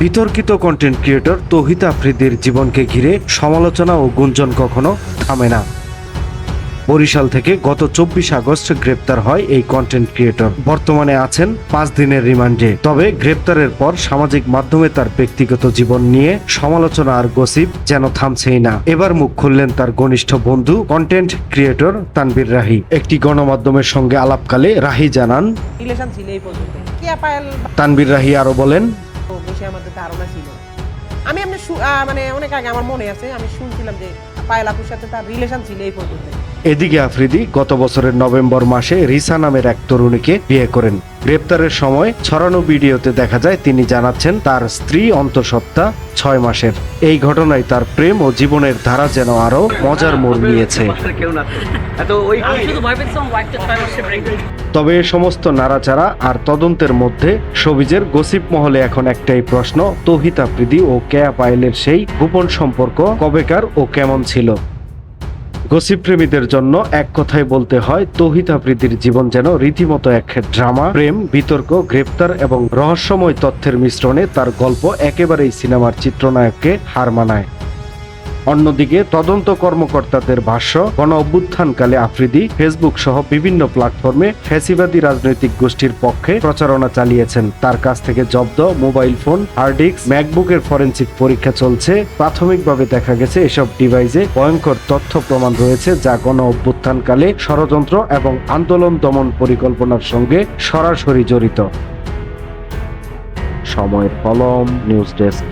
বিতর্কিত content creator তৌহিদ আফ্রিদির জীবনকে ঘিরে সমালোচনা ও গুঞ্জন কখনো থামে না। বরিশাল থেকে গত চব্বিশ আগস্ট গ্রেপ্তার হয় এই কন্টেন্ট ক্রিয়েটর বর্তমানে আছেন পাঁচ দিনের রিমান্ডে। তবে গ্রেপ্তারের পর সামাজিক মাধ্যমে তার ব্যক্তিগত জীবন নিয়ে সমালোচনা আর গসিপ যেন থামছেই না। এবার মুখ খুললেন তার ঘনিষ্ঠ বন্ধু কন্টেন্ট ক্রিয়েটর তানবীর রাহি। একটি গণমাধ্যমের সঙ্গে আলাপকালে রাহি জানান তানবীর রাহি আরও বলেন বেশি আমাদের ধারণা ছিল। আমি এমনি মানে অনেক আগে আমার মনে আছে আমি শুনছিলাম যে পায়েল আপুর সাথে তার রিলেশন ছিল এই পর্যন্ত। এদিকে আফ্রিদি গত বছরের নভেম্বর মাসে রিসা নামের এক তরুণীকে বিয়ে করেন। গ্রেপ্তারের সময় ছড়ানো ভিডিওতে দেখা যায় তিনি জানাচ্ছেন তার স্ত্রী অন্তঃসত্ত্বা ছয় মাসের। এই ঘটনায় তার প্রেম ও জীবনের ধারা যেন আরও মজার মোড় নিয়েছে। তবে এ সমস্ত নাড়াচাড়া আর তদন্তের মধ্যে সবিজের গসিপ মহলে এখন একটাই প্রশ্ন, তৌহিদ আফ্রিদি ও কেয়া পায়েলের সেই গোপন সম্পর্ক কবেকার ও কেমন ছিল? গসিপ প্রেমীদের জন্য এক কথায় বলতে হয় তহিত আবৃতির জীবন যেন রীতিমতো এক ড্রামা। প্রেম, বিতর্ক, গ্রেপ্তার এবং রহস্যময় তথ্যের মিশ্রণে তার গল্প একেবারেই সিনেমার চিত্রনায়ককে হার মানায়। অন্যদিকে তদন্ত কর্মকর্তাদের ভাষ্য, গণ অভ্যুত্থানকালে আফ্রিদি ফেসবুক সহ বিভিন্ন প্ল্যাটফর্মে ফ্যাসিবাদী রাজনৈতিক গোষ্ঠীর পক্ষে প্রচারণা চালিয়েছেন। তার কাছ থেকে জব্দ মোবাইল ফোন, হার্ড ডিস্ক, ম্যাকবুকের ফরেনসিক পরীক্ষা চলছে। প্রাথমিকভাবে দেখা গেছে এসব ডিভাইসে ভয়ঙ্কর তথ্য প্রমাণ রয়েছে, যা গণ অভ্যুত্থানকালে ষড়যন্ত্র এবং আন্দোলন দমন পরিকল্পনার সঙ্গে সরাসরি জড়িত। সময়ের কলম, নিউজ ডেস্ক।